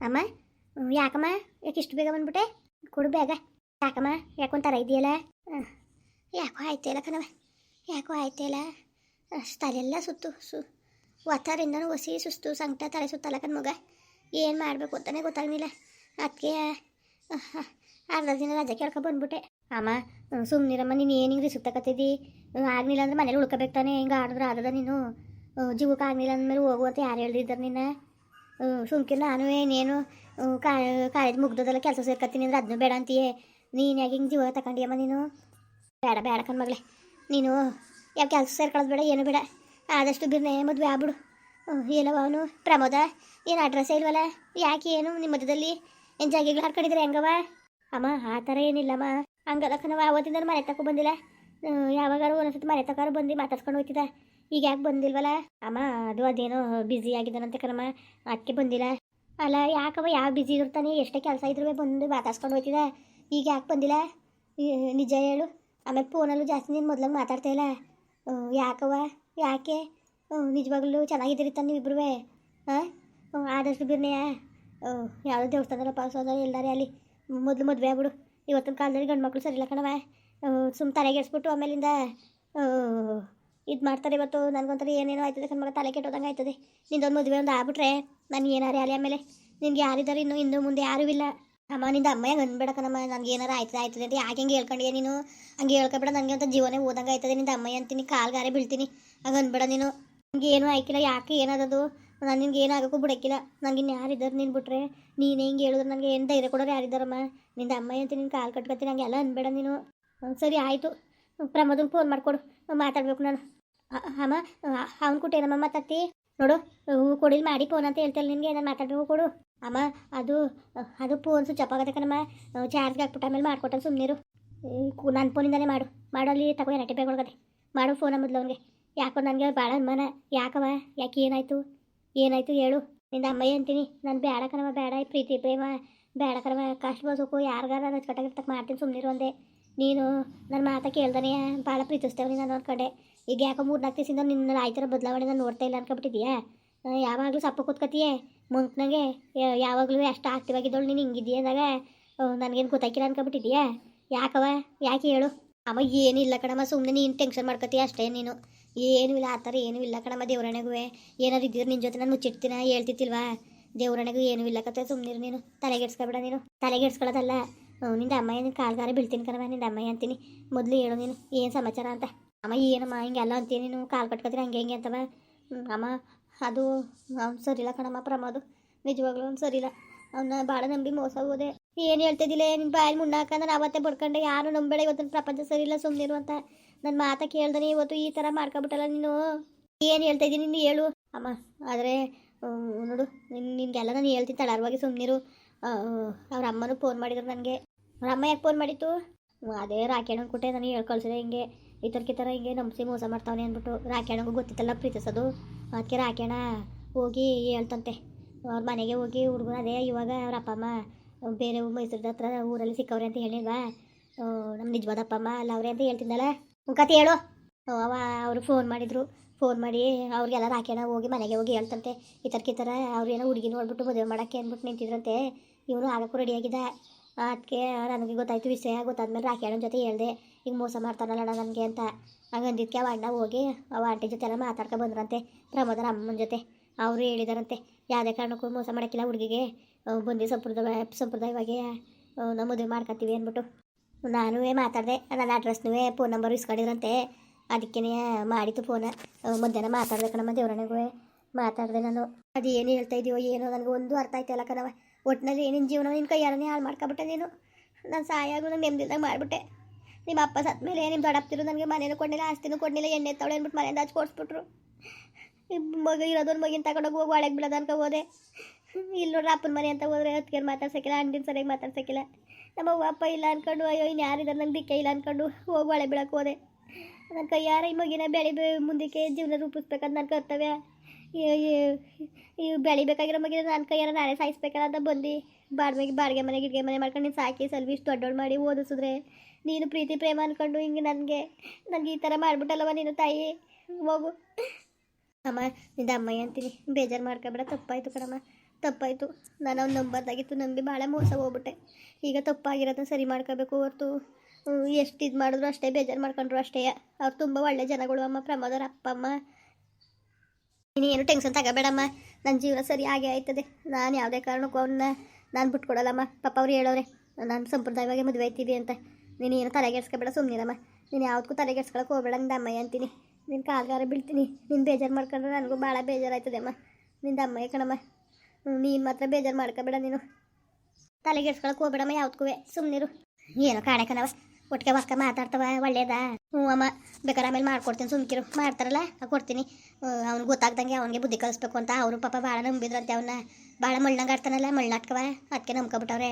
ಅಮ್ಮ ಯಾಕಮ್ಮ? ಯಾಕೆ ಇಷ್ಟು ಬೇಗ ಬಂದ್ಬಿಟ್ಟೆ? ಕೊಡು ಬೇಗ ಯಾಕಮ್ಮ? ಯಾಕೊಂತಾರ ಇದೆಯಲ್ಲ. ಯಾಕೋ ಆಯ್ತಿಲ್ಲ ಕಣವ ಯಾಕೋ ಆಯ್ತಿಲ್ಲ ಅಷ್ಟು ತಲೆಲ್ಲ ಸುತ್ತು, ಸು, ಒತ್ತಾರಿಂದನೂ ಒಸಿ ಸುಸ್ತು, ಸಂಕಟ ತಲೆ ಸುತ್ತಲ್ಲ ಕಣ್ ಮಗ. ಏನು ಮಾಡಬೇಕು ಅಂತಾನೆ ಗೊತ್ತಾಗಲಿಲ್ಲ. ಅದಕ್ಕೆ ಅರ್ಧ ದಿನ ರಜೆ ಕೇಳ್ಕೊ ಬಂದ್ಬಿಟ್ಟೆ. ಅಮ್ಮ ಸುಮ್ಮನಿರಮ್ಮ ನೀನು ಏನು ಹಿಂಗೆ ಆಗಲಿಲ್ಲ ಅಂದ್ರೆ ಮನೇಲಿ ಉಳ್ಕೋಬೇಕು ತಾನೆ. ಹಿಂಗೆ ಆಡಿದ್ರೆ ಆದದ ನೀನು. ಜೀವಕ್ಕೆ ಆಗಲಿಲ್ಲ ಅಂದಮೇಲೆ ಹೋಗು ಅಂತ ಯಾರು ಹೇಳಿದ್ರು ನಿನ್ನ? ಸುಮ್ಕಿಲ್ಲ ನಾನು ಏನೇನು ಕಾಲೇಜ್ ಮುಗ್ದದಲ್ಲ ಕೆಲಸ ಸೇರ್ಕತ್ತೀನಿ ಅಂದ್ರೆ ಅದನ್ನು ಬೇಡ ಅಂತೀಯ. ನೀನು ಯಾಕೆ ಹಿಂಗೆ ಜೀವ ತಗೊಂಡಿಯಮ್ಮ ನೀನು? ಬೇಡ ಬೇಡ ಮಗಳೇ. ನೀನು ಯಾವ ಕೆಲಸ ಸೇರ್ಕೊಳ್ಳೋದು ಬೇಡ, ಏನು ಬೇಡ. ಆದಷ್ಟು ಬಿರ್ನೆ ಮದುವೆ ಆಗ್ಬಿಡು. ಏನವ ಅವನು? ಪ್ರಮೋದ? ಏನು ಅಡ್ರೆಸ್ ಇಲ್ವಲ್ಲ? ಯಾಕೆ ಏನು? ನಿಮ್ಮ ಮಧ್ಯದಲ್ಲಿ ಏನು ಜಾಗಿಗಳು ಹಾಕೊಂಡಿದ್ರೆ ಹೆಂಗವ? ಅಮ್ಮ, ಆ ಥರ ಏನಿಲ್ಲಮ್ಮ. ಹಂಗಲ್ಲ ಕಣವ ಅವತ್ತಿಂದ ಮನೆ ತಕೊ ಬಂದಿಲ್ಲ. ಯಾವಾಗಾರು ಒಂದೊಂದ್ಸತಿ ಮನೆ ತಗಾರು ಬಂದು ಮಾತಾಡ್ಸ್ಕೊಂಡು ಹೋಗ್ತಿದ್ದ ಈಗ ಯಾಕೆ ಬಂದಿಲ್ವಲ್ಲ ಅಮ್ಮ, ಅದು ಅದೇನೋ ಬ್ಯುಸಿ ಆಗಿದ್ದಾನಂತೆ ಕಣಮ್ಮ. ಅದಕ್ಕೆ ಬಂದಿಲ್ಲ. ಅಲ್ಲ ಯಾಕವ ಯಾವ ಬ್ಯುಸಿ ಇರ್ತಾನೆ? ಎಷ್ಟೇ ಕೆಲಸ ಇದ್ರೂ ಬಂದು ಮಾತಾಡ್ಸ್ಕೊಂಡು ಹೋಯ್ತಿದ. ಈಗ ಯಾಕೆ ಬಂದಿಲ್ಲ? ನಿಜ ಹೇಳು. ಆಮೇಲೆ ಫೋನಲ್ಲೂ ಜಾಸ್ತಿ ನೀನು ಮೊದಲಾಗ ಮಾತಾಡ್ತಾ ಇಲ್ಲ. ಯಾಕವ ಯಾಕೆ? ನಿಜವಾಗ್ಲೂ ಚೆನ್ನಾಗಿದ್ದೀರಿ ತಾನೆ ನೀವಿಬ್ರು ಹಾಂ ಆದಷ್ಟು ಬಿರ್ನೆಯ? ಯಾವುದೋ ದೇವಸ್ಥಾನದ ಪಾಸೋದ ಎಲ್ಲಾರೇ ಅಲ್ಲಿ. ಮೊದಲು ಮದುವೆ ಆಗ್ಬಿಡು. ಇವತ್ತಿನ ಕಾಲದಲ್ಲಿ ಗಂಡು ಮಕ್ಕಳು ಸರಿಯಿಲ್ಲ ಕಣವ ಸುಮ್ಮ ತಲೆಗೆಡ್ಸ್ಬಿಟ್ಟು ಆಮೇಲಿಂದ. ಇದು ಮಾಡ್ತಾರೆ ಇವತ್ತು, ನನಗೊಂಥರ ಏನೇನೋ ಆಯ್ತದೆ ಕಣ್ಮಗ ತಲೆ ಕೆಟ್ಟೋದಂಗೆ ಆಯ್ತದೆ. ನಿಂದೊಂದು ಮದುವೆ ಒಂದು ಆಗ್ಬಿಟ್ರೆ ನಾನು ಏನಾರೇ ಅಲ್ಲಿ ಆಮೇಲೆ. ನಿನ್ಗೆ ಯಾರಿದ್ದಾರೆ ಇನ್ನು ಇನ್ನು ಮುಂದೆ ಯಾರೂ ಇಲ್ಲ. ಅಮ್ಮ, ನಿಂದ ಅಮ್ಮ ಹೆಂಗೆ ಅನ್ಬೇಡ ಕಣಮ್ಮ ನನಗೆ ಏನಾರ ಆಯ್ತದೆ ಆಯ್ತದೆ ಅಂತ ಯಾಕೆ ಹಿಂಗೆ ಹೇಳ್ಕೊಂಡಿಯ ನೀನು? ಹಂಗೆ ಹೇಳ್ಕೊಬೇಡ ನನಗೆ ಅಂತ ಜೀವನೇ ಓದಂಗೆ ಆಯ್ತದೆ. ನಿಂದ ಅಮ್ಮ ಅಂತೀನಿ, ಕಾಲ್ಗಾರೆ ಬೀಳ್ತೀನಿ. ಹಂಗೆ ಅನ್ಬೇಡ ನೀನು. ನಿಂಗೆ ಏನೂ ಆಯ್ಕಿಲ್ಲ, ಯಾಕೆ ಏನಾದದು? ನಾನು ನಿನ್ಗೆ ಏನಾಗಕ್ಕೂ ಬಿಡಕ್ಕಿಲ್ಲ. ನನಗೆ ಇನ್ನು ಯಾರಿದ್ದಾರೆ ನೀನು ಬಿಟ್ರೆ, ನೀನು ಹೆಂಗೆ ಹೇಳಿದ್ರೆ ನನಗೆ ಏನು ಧೈರ್ಯ ಕೊಡೋರು ಯಾರಿದ್ದಾರಮ್ಮ ನಿಂದ ಅಮ್ಮ ಅಂತ ನಿನ್ನ ಕಾಲು ಕಟ್ಕೊತೀನಿ ಹಂಗೆಲ್ಲ ಅನ್ಬೇಡ ನೀನು. ಸರಿ, ಆಯಿತು. ಪ್ರಮೋದನ್ ಫೋನ್ ಮಾಡಿಕೊಡು. ಮಾತಾಡಬೇಕು ನಾನು. ಅಮ್ಮ ಅವ್ನು ಕೊಟ್ಟೇನಮ್ಮ ಮಾತಾಡ್ತಿ? ನೋಡು, ಹೂ ಕೊಡಿಲ್ ಮಾಡಿ ಫೋನ್ ಅಂತ ಹೇಳ್ತೇನೆ ನಿನಗೆ ನಾನು ಮಾತಾಡ್ಬೇಕು ಕೊಡು. ಅಮ್ಮ, ಅದು ಅದು ಫೋನ್ ಸ್ವಿಚ್ ಆಫ್ ಕಣಮ್ಮ. ಚಾರ್ಜ್ಗೆ ಹಾಕ್ಬಿಟ್ಟು ಆಮೇಲೆ ಮಾಡ್ಕೊಟ್ಟೆ ಸುಮ್ಮನಿರು ನನ್ನ ಫೋನಿಂದಲೇ ಮಾಡು. ಮಾಡು, ಅಲ್ಲಿ ತಗೋ, ಎರಡು ಬೇಗ ಒಳಗದೆ ಮಾಡು ಫೋನ ಮೊದಲು ಅವನಿಗೆ. ಯಾಕೋ ನನಗೆ ಭಾಳ ಅನುಮಾನ. ಯಾಕವ? ಯಾಕೆ ಏನಾಯಿತು? ಏನಾಯಿತು ಹೇಳು. ನಿಂದ ಅಮ್ಮಯ್ಯ ಅಂತೀನಿ. ನಾನು ಬೇಡ ಕಣವ ಬೇಡ ಪ್ರೀತಿ, ಪ್ರೇಮ. ಬೇಡ ಕಣವ ಕಷ್ಟ ಬಸೋಕು ಯಾರಿಗಾರ ಕಟ್ಟಾಗಿರ್ತಕ್ಕೆ ಮಾಡ್ತೀನಿ ಸುಮ್ಮನಿರು ಅಂದೆ. ನೀನು ನನ್ನ ಮಾತಾ ಕೇಳ್ದಾನೆ ಭಾಳ ಪ್ರೀತಿಸ್ತೇವೆ ನೀನು ನನ್ನ ಕಡೆ. ಈಗ ಯಾಕೋ ಮೂರು ನಾಲ್ಕು ದಿವಸದಿಂದ ನಿನ್ನ ಆಯ್ತರ ಬದಲಾವಣೆ ನಾನು ನೋಡ್ತಾ ಇಲ್ಲ ಅನ್ಕೊಬಿಟ್ಟಿದ್ಯಾ ಯಾವಾಗಲೂ ಸಪ್ಪ ಕೂತ್ಕತಿಯೇ ಮುಂಕ್ನಾಗೆ ಯಾವಾಗಲೂ ಅಷ್ಟು ಆಕ್ಟಿವ್ ಆಗಿದ್ದವಳು ನೀನು ಹಿಂಗಿದ್ಯಾ ಅಂದಾಗ ನನಗೇನು ಗೊತ್ತಾಕಿಲ್ಲ ಅನ್ಕೊಬಿಟ್ಟಿದ್ಯಾ ಯಾಕವ ಯಾಕೆ ಹೇಳು? ಅಮ್ಮ ಏನಿಲ್ಲ ಕಣಮ್ಮ ಸುಮ್ಮನೆ ನೀನು ಟೆನ್ಷನ್ ಮಾಡ್ಕೊತೀಯ ಅಷ್ಟೇ ನೀನು. ಏನೂ ಇಲ್ಲ, ಆ ಥರ ಏನೂ ಇಲ್ಲ ಕಣಮ್ಮ ದೇವ್ರಣೆಗೂ ಏನಾರು ಇದ್ದಿದ್ರೆ ನಿನ್ನ ಜೊತೆ ನಾನು ಮುಚ್ಚಿಡ್ತೀನ ಹೇಳ್ತಿತ್ತಿಲ್ವಾ ದೇವ್ರಣೆಗೂ ಏನೂ ಇಲ್ಲ ಕತೆ ಸುಮ್ಮನಿರು ನೀನು. ತಲೆಗೆಡ್ಸ್ಕೊಬೇಡ ನೀನು. ತಲೆಗೆಡ್ಸ್ಕೊಳ್ಳೋದಲ್ಲ. ನಿಂದ ಅಮ್ಮ ಏನು ಕಾಲ್ಗಾರ ಬೀಳ್ತೀನಿ ಕಣವ ನಿಂದ ಅಮ್ಮ ಅಂತೀನಿ? ಮೊದಲು ಹೇಳು ನೀನು, ಏನು ಸಮಾಚಾರ ಅಂತ. ಅಮ್ಮ, ಏನಮ್ಮ, ಹಿಂಗೆಲ್ಲ ಅಂತೀನಿ ನೀನು? ಕಾಲು ಕಟ್ಕೋತೀನಿ ಹಂಗೆ ಹಿಂಗೆ ಅಂತವ? ಅಮ್ಮ, ಅದು, ಅವ್ನು ಸರಿಲ್ಲ ಕಣಮ್ಮ, ಪ್ರಮೋದು. ನಿಜವಾಗ್ಲೂ ಅವ್ನು ಸರಿಯಿಲ್ಲ. ಅವನ್ನ ಭಾಳ ನಂಬಿ ಮೋಸ ಹೋದೆ. ಏನು ಹೇಳ್ತಿದ್ದಿಲ್ಲ ನಿನ್ನ ಬಾಯಲ್ಲಿ ಮುಣ್ಣಾಕ ನಾನು ಅವತ್ತೇ ಬಡ್ಕೊಂಡೆ, ಯಾರು ನಂಬೇಡ ಇವತ್ತಿನ ಪ್ರಪಂಚ ಸರಿಯಿಲ್ಲ ಸುಮ್ಮನಿರು ಅಂತ. ನನ್ನ ಮಾತ ಕೇಳ್ದೆ ಇವತ್ತು ಈ ಥರ ಮಾಡ್ಕೊಬಿಟ್ಟಲ್ಲ ನೀನು? ಏನು ಹೇಳ್ತಾಯಿದ್ದೀನಿ ನೀನು ಹೇಳು. ಅಮ್ಮ, ಆದರೆ ನೋಡು, ನಿನ್, ನಿನಗೆಲ್ಲ ನಾನು ಹೇಳ್ತೀನಿ, ತಡಾರವಾಗಿ ಸುಮ್ಮನಿರು ಅವ್ರ ಅಮ್ಮನೂ ಫೋನ್ ಮಾಡಿದ್ರು ನನಗೆ. ಅಮ್ಮ ಯಾಕೆ ಫೋನ್ ಮಾಡಿತ್ತು ಅದೇ ಅದೇ ರಾಕಿಯಣ್ಣನ ಕೊಟ್ಟೆ ನನಗೆ ಹೇಳ್ ಕಳ್ಸಿದೆ ಹಿಂಗೆ. ಈ ಥರಕ್ಕೆ ಥರ ಹಿಂಗೆ ನಂಬಿಸಿ ಮೋಸ ಮಾಡ್ತಾವನೆ ಅಂದ್ಬಿಟ್ಟು ರಾಕಿಯಣ್ಣಗೂ ಗೊತ್ತಿತ್ತಲ್ಲ ಪ್ರೀತಿಸೋದು. ಅದಕ್ಕೆ ರಾಕಿಯಣ್ಣ ಹೋಗಿ ಹೇಳ್ತಂತೆ. ಅವ್ರ ಮನೆಗೆ ಹೋಗಿ ಹುಡುಗನ ಅದೇ ಇವಾಗ ಅವ್ರ ಅಪ್ಪ ಅಮ್ಮ, ಬೇರೆ ಮೈಸೂರದ ಹತ್ರ ಊರಲ್ಲಿ ಸಿಕ್ಕವ್ರೆ ಅಂತ ಹೇಳಿಲ್ವಾ ನಮ್ಮ ನಿಜವಾದ ಅಪ್ಪ ಅಮ್ಮ ಅಲ್ಲ ಅವ್ರೆ ಅಂತ ಹೇಳ್ತಿದ್ದಲ್ಲ ಕತೆ ಹೇಳು. ಅವ್- ಅವ ಅವರು ಫೋನ್ ಮಾಡಿದರು. ಫೋನ್ ಮಾಡಿ ಅವ್ರಿಗೆಲ್ಲ ರಾಕಿಯಣ್ಣ ಹೋಗಿ ಮನೆಗೆ ಹೋಗಿ ಹೇಳ್ತಂತೆ. ಈ ಥರಕ್ಕೆ ಈ ಥರ ಏನೋ ಹುಡುಗಿ ನೋಡ್ಬಿಟ್ಟು ಮದುವೆ ಮಾಡೋಕ್ಕೆ ಅಂದ್ಬಿಟ್ಟು ನಿಂತಿದ್ರಂತೆ. ಇವನು ಆಗಕ್ಕೂ ರೆಡಿಯಾಗಿದ್ದ ಅದಕ್ಕೆ ನನಗೆ ಗೊತ್ತಾಯ್ತು, ವಿಷಯ ಗೊತ್ತಾದ್ಮೇಲೆ ರಾಕಿಯಣ್ಣನ ಜೊತೆ ಹೇಳ್ದೆ, ಈಗ ಮೋಸ ಮಾಡ್ತಾರಲ್ಲ ನನಗೆ ಅಂತ. ಹಂಗೆ ಅಂದಿದ್ದಕ್ಕೆ ಅವ ಅಣ್ಣ ಹೋಗಿ, ಅವ ಆಂಟಿ ಜೊತೆ ಎಲ್ಲ ಮಾತಾಡ್ಕೊ ಬಂದ್ರಂತೆ, ಪ್ರಮೋದರ ಅಮ್ಮನ ಜೊತೆ. ಅವರು ಹೇಳಿದಾರಂತೆ, ಯಾವುದೇ ಕಾರಣಕ್ಕೂ ಮೋಸ ಮಾಡೋಕ್ಕಿಲ್ಲ ಹುಡುಗಿಗೆ. ಬಂದು ಸಂಪ್ರದಾಯ, ಸಂಪ್ರದಾಯವಾಗಿ ನಾವು ಮದುವೆ ಮಾಡ್ಕೊತೀವಿ ಅಂದ್ಬಿಟ್ಟು. ನಾನು ಮಾತಾಡಿದೆ, ನನ್ನ ಅಡ್ರೆಸ್ನೂ ಫೋನ್ ನಂಬರ್ ಇಸ್ಕೊಂಡಿದ್ರಂತೆ. ಅದಕ್ಕೇ ಮಾಡಿತ್ತು ಫೋನ ಮಧ್ಯಾಹ್ನ ಮಾತಾಡ್ದೆ ಕಣಮ್ಮ ದೇವ್ರಣೆಗೂ ಮಾತಾಡಿದೆ ನಾನು. ಅದು ಏನು ಹೇಳ್ತಾ ಇದೀವೋ ಏನೋ, ನನಗೆ ಒಂದು ಅರ್ಥ ಆಯ್ತಲ್ಲ ಕಣವ ಒಟ್ಟಿನಲ್ಲಿ ಏನೇನು ಜೀವನ ನಿನ್ನ ಕೈ ಕೈಯಾರನೇ ಹಾಳು ಮಾಡ್ಕೊಬಿಟ್ಟೆ ನೀನು. ನಾನು ಸಾಯಾಗು ನಾನು ನೆಮ್ಮದಿದಾಗ ಮಾಡಿಬಿಟ್ಟೆ. ನಿಮ್ಮ ಅಪ್ಪ ಸತ್ತ ಮೇಲೆ ನಿಮ್ಮ ದೊಡ್ಡಪ್ತಿರು ನನಗೆ ಮನೇನೂ ಕೊಡಲಿಲ್ಲ, ಆಸ್ತಿನೂ ಕೊಡಲಿಲ್ಲ, ಎಣ್ಣೆ ತವಳೆ ಅಂದ್ಬಿಟ್ಟು ಮನೆಯಿಂದ ಹಚ್ಚಿ ಕೊಡಿಸ್ಬಿಟ್ರು ಮಗ ಇರೋದೊಂದು ಮಗಿನ ತಗೊಂಡೋಗಿ ಹೋಗಿ ಒಳಗೆ ಬಿಡೋದು ಅನ್ಕೊ ಹೋದೆ. ಇಲ್ಲಿ ನೋಡ್ರಿ ಅಪ್ಪನ ಮನೆ ಅಂತ ಹೋದ್ರೆ ಹೊತ್ತಿಗೆ ಮಾತಾಡ್ಸೋಕ್ಕಿಲ್ಲ ಅಂಡಿನ ಸರಿಯಾಗಿ ಮಾತಾಡ್ಸೋಕ್ಕಿಲ್ಲ. ನಮ್ಮ ಅವ್ವ ಅಪ್ಪ ಇಲ್ಲ ಅಂದ್ಕೊಂಡು ಅಯ್ಯೋ ಇನ್ನು ಯಾರಿದ್ದಾರೆ ನಂಗೆ ದಿಕ್ಕ ಇಲ್ಲ ಅನ್ಕೊಂಡು ಹೋಗಿ ಒಳೆ ಬಿಡೋಕೆ ಹೋದೆ. ನನ್ನ ಕೈಯಾರ ಈ ಮಗಿನ ಬೆಳಿ ಮುಂದಕ್ಕೆ ಜೀವನ ರೂಪಿಸ್ಬೇಕಂತ ನನ್ನ ಕರ್ತವ್ಯ. ಬೆಳಿಬೇಕಾಗಿರೋ ಮಗಿನ ನನ್ನ ಕೈಯಾರ ನಾನೇ ಸಾಯಿಸ್ಬೇಕಲ್ಲ ಅಂತ ಬಂದು ಬಾಡ್ಮೆಗೆ ಬಾಡಿಗೆ ಮನೆ ಗಿಡ್ಗೆ ಮನೆ ಮಾಡ್ಕೊಂಡು ನೀನು ಸಾಕಿ ಸಲ್ವಿ ಇಷ್ಟು ದೊಡ್ಡೋಳು ಮಾಡಿ ಓದಿಸಿದ್ರೆ ನೀನು ಪ್ರೀತಿ ಪ್ರೇಮ ಅಂದ್ಕೊಂಡು ಹಿಂಗೆ ನನಗೆ ನನಗೆ ಈ ಥರ ಮಾಡ್ಬಿಟ್ಟಲ್ಲವ ನೀನು ತಾಯಿ? ಹೋಗು. ಅಮ್ಮ, ನಿಂದ ಅಮ್ಮಯ್ಯ ಅಂತೀನಿ. ಬೇಜಾರು ಮಾಡ್ಕೊಬೇಡ, ತಪ್ಪಾಯಿತು ಕಣಮ್ಮ. ತಪ್ಪಾಯಿತು. ನಾನು ಅವ್ನು ನಂಬರ್ದಾಗಿತ್ತು, ನಂಬಿ ಭಾಳ ಮೋಸ ಹೋಗ್ಬಿಟ್ಟೆ. ಈಗ ತಪ್ಪಾಗಿರೋದನ್ನ ಸರಿ ಮಾಡ್ಕೋಬೇಕು ಹೊರ್ತು. ಎಷ್ಟು ಇದು ಮಾಡಿದ್ರು ಅಷ್ಟೇ, ಬೇಜಾರು ಮಾಡ್ಕೊಂಡ್ರು ಅಷ್ಟೇ. ಅವ್ರು ತುಂಬ ಒಳ್ಳೆ ಜನಗಳು ಅಮ್ಮ, ಪ್ರಮೋದರ ಅಪ್ಪ ಅಮ್ಮ ನೀನು ಏನು ಟೆನ್ಷನ್ ತಗೋಬೇಡಮ್ಮ. ನನ್ನ ಜೀವನ ಸರಿ ಆಗೇ ಆಯ್ತದೆ. ನಾನು ಯಾವುದೇ ಕಾರಣಕ್ಕೂ ಅವನ್ನ ನಾನು ಬಿಟ್ಕೊಡಲ್ಲಮ್ಮ. ಪಪ್ಪ ಅವ್ರು ಹೇಳೋರೆ, ನಾನು ಸಂಪ್ರದಾಯವಾಗಿ ಮದುವೆ ಆಯ್ತೀವಿ ಅಂತ. ನೀನು ಏನು ತಲೆಗೆಡ್ಸ್ಕೊಬೇಡ ಸುಮ್ಮನಿರಮ್ಮ ನೀನು ಯಾವ್ದಕ್ಕೂ ತಲೆಗೆಡ್ಸ್ಕೊಳಕ್ಕೆ ಹೋಗ್ಬೇಡ ನಿಂದ ಅಮ್ಮಯ್ಯ ಅಂತೀನಿ. ನಿನ್ನ ಕಾಲ್ಗಾರ ಬೀಳ್ತೀನಿ. ನೀನು ಬೇಜಾರು ಮಾಡ್ಕೊಂಡ್ರೆ ನನಗೂ ಭಾಳ ಬೇಜಾರಾಯ್ತದೆ ಅಮ್ಮ ನಿಂದ ಅಮ್ಮಯ್ಯ ಕಣಮ್ಮ. ನೀನು ಮಾತ್ರ ಬೇಜಾರು ಮಾಡ್ಕೋಬೇಡ ನೀನು. ತಲೆಗೆಡ್ಸ್ಕೊಳಕ್ಕೆ ಹೋಗ್ಬೇಡಮ್ಮ ಯಾವ್ದಕ್ಕೂ ಸುಮ್ಮನಿರು ಏನೋ ಕಾಣಕನವ ಒಟ್ಟಿಗೆ ಬಸ್ಕ ಮಾತಾಡ್ತವ, ಒಳ್ಳೇದಾ? ಹ್ಞೂ ಅಮ್ಮ, ಬೇಕಾದ್ರೆ ಆಮೇಲೆ ಮಾಡ್ಕೊಡ್ತೀನಿ, ಸುಮ್ಕಿರು. ಮಾಡ್ತಾರಲ್ಲ ಕೊಡ್ತೀನಿ. ಅವ್ನಿಗೆ ಗೊತ್ತಾಗ್ದಂಗೆ ಅವನಿಗೆ ಬುದ್ಧಿ ಕಲಿಸ್ಬೇಕು ಅಂತ. ಅವರು ಪಾಪ ಭಾಳ ನಂಬಿದ್ರಂತೆ ಅವನ್ನ ಭಾಳ ಮಳ್ಳಂಗೆ ಆಡ್ತಾನಲ್ಲ ಮಳ್ಳಾಟ್ಕವ ಅದಕ್ಕೆ ನಂಬ್ಕೊಬಿಟ್ಟವ್ರೆ.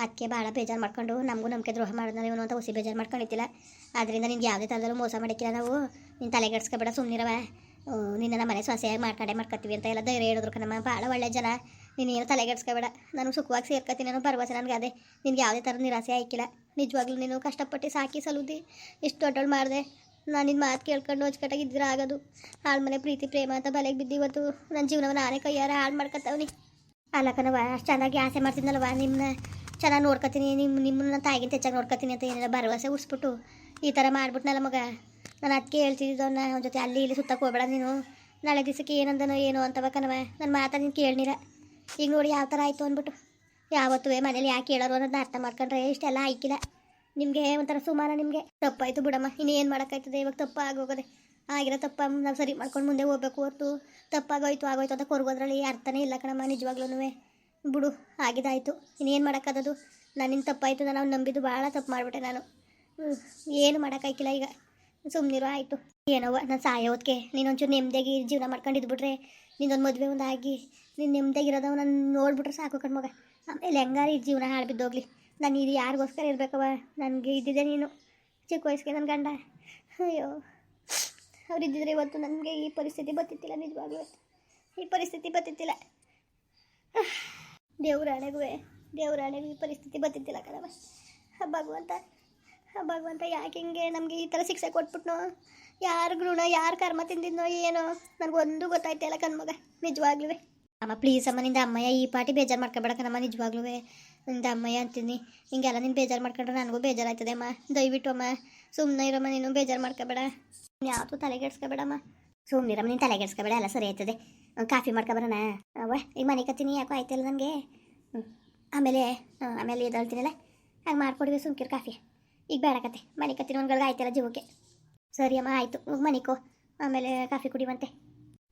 ಅದಕ್ಕೆ ಭಾಳ ಬೇಜಾರು ಮಾಡ್ಕೊಂಡು, ನಮಗೂ ನಂಬಿಕೆ ದ್ರೋಹ ಮಾಡಿದ್ನ ಇವನು ಅಂತ ಹುಸಿ ಬೇಜಾರು ಮಾಡ್ಕೊಂಡಿದ್ದಿಲ್ಲ. ಆದ್ದರಿಂದ ನಿನ್ಗೆ ಯಾವುದೇ ಥರದಲ್ಲೂ ಮೋಸ ಮಾಡಿಕ್ಕಿಲ್ಲ ನಾವು. ನಿನ್ನ ತಲೆಗೆಡ್ಸ್ಕೊಬೇಡ ಸುಮ್ಮನಿರವ ನಿನ್ನ ನಮ್ಮ ಮನೆ ಸೊಸೆಯಾಗಿ ಮಾಡ್ಕೊಂಡೆ ಮಾಡ್ಕೊತೀವಿ ಅಂತ ಎಲ್ಲ ಧೈರ್ಯ ಹೇಳಿದ್ರು ಕಣಮ್ಮ. ಭಾಳ ಒಳ್ಳೆ ಜನ. ನೀನು ಏನು ತಲೆಗೆಡ್ಸ್ಕೊಬೇಡ. ನಾನು ಸುಖವಾಗಿ ಸೇರ್ಕೊತೀನಿ ನಾನು ಭರವಸೆ ನನಗೆ ಅದೇ. ನಿನಗೆ ಯಾವುದೇ ಥರ ನಿರಾಸೆ ಆಯ್ಕಿಲ್ಲ ನಿಜವಾಗ್ಲೂ ನೀನು ಕಷ್ಟಪಟ್ಟು ಸಾಕಿ ಸಲುದಿ. ಇಷ್ಟು ದೊಡ್ಡವಳು ಮಾಡಿದೆ. ನಾನು ನಿನ್ನ ಮಾತು ಕೇಳ್ಕೊಂಡು ಅಚ್ಚುಕಟ್ಟಾಗಿ ಇದ್ರೆ ಆಗೋದು. ಹಾಳು ಮನೆ ಪ್ರೀತಿ, ಪ್ರೇಮ ಅಂತ ಬಲೆಗೆ ಬಿದ್ದು ಇವತ್ತು ನನ್ನ ಜೀವನವನ್ನು ನಾನೇ ಕೈಯಾರ ಹಾಳು ಮಾಡ್ಕೊತಾವನಿ ಅಲ್ಲಕ್ಕನವ ಅಷ್ಟು ಚೆನ್ನಾಗಿ ಆಸೆ ಮಾಡ್ತಿದ್ನಲ್ವ? ನಿಮ್ಮನ್ನ ಚೆನ್ನಾಗಿ ನೋಡ್ಕೊತೀನಿ ನಿಮ್ಮ ನಿಮ್ಮನ್ನ ತಾಯಿಗಿಂತ ಹೆಚ್ಚಾಗಿ ನೋಡ್ಕೊತೀನಿ ಅಂತ ಏನೆಲ್ಲ ಭರವಸೆ ಉಡ್ಸ್ಬಿಟ್ಟು ಈ ಥರ ಮಾಡ್ಬಿಟ್ನಲ್ಲ ಮಗ. ನಾನು ಅದಕ್ಕೆ ಹೇಳ್ತಿದ್ದು ಅವ್ನ ಜೊತೆ ಅಲ್ಲಿ ಇಲ್ಲಿ ಸುತ್ತಕ್ಕೆ ಹೋಗ್ಬೇಡ ನೀನು. ನಾಳೆ ದಿವಸಕ್ಕೆ ಏನಂದನೋ ಏನೋ ಅಂತವ ಕಣವ ನನ್ನ ಮಾತಾ ನೀನು ಕೇಳ್ನಿರ. ಈಗ ನೋಡಿ ಯಾವ ಥರ ಆಯಿತು ಅಂದ್ಬಿಟ್ಟು. ಯಾವತ್ತೂ ಮನೇಲಿ ಯಾಕೆ ಹೇಳೋರು ಅನ್ನೋದನ್ನ ಅರ್ಥ ಮಾಡ್ಕೊಂಡ್ರೆ ಇಷ್ಟೆಲ್ಲ ಆಯ್ಕಿಲ್ಲ. ನಿಮಗೆ ಒಂಥರ ಸುಮಾರ ನಿಮಗೆ. ತಪ್ಪಾಯಿತು ಬಿಡಮ್ಮ ಇನ್ನೇನು ಮಾಡೋಕ್ಕಾಯ್ತದೆ? ಇವಾಗ ತಪ್ಪ ಆಗೋಗದೆ ಆಗಿರೋ ತಪ್ಪ ನಾವು ಸರಿ ಮಾಡ್ಕೊಂಡು ಮುಂದೆ ಹೋಗ್ಬೇಕು ಹೊರ್ತು. ತಪ್ಪಾಗೋಯ್ತು, ಆಗೋಯ್ತು ಅಂತ ಕೊರ್ಗೋದ್ರಲ್ಲಿ ಅರ್ಥನೇ ಇಲ್ಲ ಕಣಮ್ಮ ನಿಜವಾಗ್ಲೂ ಬಿಡು ಆಗಿದಾಯಿತು ಇನ್ನೇನು ಮಾಡೋಕ್ಕದದು? ನನ್ನಿಂದ ತಪ್ಪಾಯಿತು ನಾನು ನಂಬಿದ್ದು ಭಾಳ ತಪ್ಪು ಮಾಡಿಬಿಟ್ಟೆ ನಾನು. ಏನು ಮಾಡೋಕ್ಕಾಯ್ಕಿಲ್ಲ ಈಗ. ಸುಮ್ಮನಿರೋ ಆಯಿತು. ಏನೋವ ನಾನು ಸಾಯೋದಕ್ಕೆ ನೀನೊಂಚೂರು ನೆಮ್ಮದಿಯಾಗಿ ಜೀವನ ಮಾಡ್ಕೊಂಡು ಇದ್ಬಿಟ್ರೆ ನಿಂದೊಂದು ಮದುವೆ ಒಂದು ಆಗಿ ನೀನು ನೆಮ್ಮದಿಯಾಗಿರೋದವ ನಾನು ನೋಡ್ಬಿಟ್ರೆ ಸಾಕು ಕಣ್ಮಗ ಆಮೇಲೆ ಹೆಂಗಾರ ಈ ಜೀವನ ಹಾಳು ಬಿದ್ದೋಗ್ಲಿ. ನಾನು ಇದು ಯಾರಿಗೋಸ್ಕರ ಇರಬೇಕವ ನನಗೆ ಇದ್ದಿದ್ದೆ ನೀನು. ಚಿಕ್ಕ ವಯಸ್ಸಿಗೆ ನನ್ನ ಗಂಡ. ಅಯ್ಯೋ. ಅವರಿದ್ದಿದ್ರೆ ಇವತ್ತು ನನಗೆ ಈ ಪರಿಸ್ಥಿತಿ ಬತ್ತಿತ್ತಿಲ್ಲ ನಿಜವಾಗ್ಲೂ. ಈ ಪರಿಸ್ಥಿತಿ ಬತ್ತಿತ್ತಿಲ್ಲ ದೇವ್ರಾಣೆಗೂ ದೇವ್ರಾಣೆಗೂ ಈ ಪರಿಸ್ಥಿತಿ ಬತ್ತಿತ್ತಿಲ್ಲ ಕಣವ ಭಗವಂತ ಭಗವಂತ ಯಾಕೆ ಹಿಂಗೆ ನಮಗೆ ಈ ಥರ ಶಿಕ್ಷೆ ಕೊಟ್ಬಿಟ್ನೋ? ಯಾರು ಋಣ, ಯಾರು ಕರ್ಮ ತಿಂದಿದ್ನೋ, ಏನೋ? ನನಗೊಂದು ಗೊತ್ತಾಯ್ತಿಲ್ಲ ಕಣ್ಮಗ ನಿಜವಾಗ್ಲೂ ಅಮ್ಮ ಪ್ಲೀಸ್ ಅಮ್ಮ, ನಿಂದ ಅಮ್ಮಯ್ಯ ಈ ಪಾಟಿ ಬೇಜಾರು ಮಾಡ್ಕೊಬೇಡಕ್ಕಮ್ಮ ನಿಜವಾಗ್ಲೂ ನಿಂದ ಅಮ್ಮಯ್ಯ ಅಂತೀನಿ. ಹಿಂಗೆಲ್ಲ ನೀನು ಬೇಜಾರು ಮಾಡ್ಕೊಂಡ್ರೆ ನನಗೂ ಬೇಜಾರಾಯ್ತದೆ ಅಮ್ಮ. ದಯವಿಟ್ಟು ಅಮ್ಮ ಸುಮ್ಮನೆ ಇರಮ್ಮ, ನೀನು ಬೇಜಾರು ಮಾಡ್ಕೊಬೇಡ. ಯಾವತ್ತೂ ತಲೆಗೆಡ್ಸ್ಕೊಬೇಡಮ್ಮ ಸುಮ್ಮನಿರಮ್ಮ ನೀನು ತಲೆಗೆಡ್ಸ್ಕೊಬೇಡ ಎಲ್ಲ ಸರಿ ಆಯ್ತದೆ. ಕಾಫಿ ಮಾಡ್ಕೊಬರೋಣ. ಅವ ಈಗ ಮನೆ ಕತ್ತೀನಿ, ಯಾಕೋ ಆಯ್ತಲ್ಲ ನನಗೆ. ಆಮೇಲೆ ಆಮೇಲೆ ಎದ್ದೇಳ್ತೀನಲ್ಲ? ಹಾಗೆ ಮಾಡ್ಕೊಡ್ವಿ, ಸುಮ್ಕಿರು ಕಾಫಿ. ಈಗ ಬೇಡ ಕತೆ, ಮನೆ ಕತ್ತೀನಿ ಒಂದು ಗಳಿಗೆ ಆಯ್ತಲ್ಲ ಜೀವಕ್ಕೆ. ಸರಿ ಅಮ್ಮ, ಆಯಿತು ಮನೆಕೋ ಆಮೇಲೆ ಕಾಫಿ ಕುಡಿವಂತೆ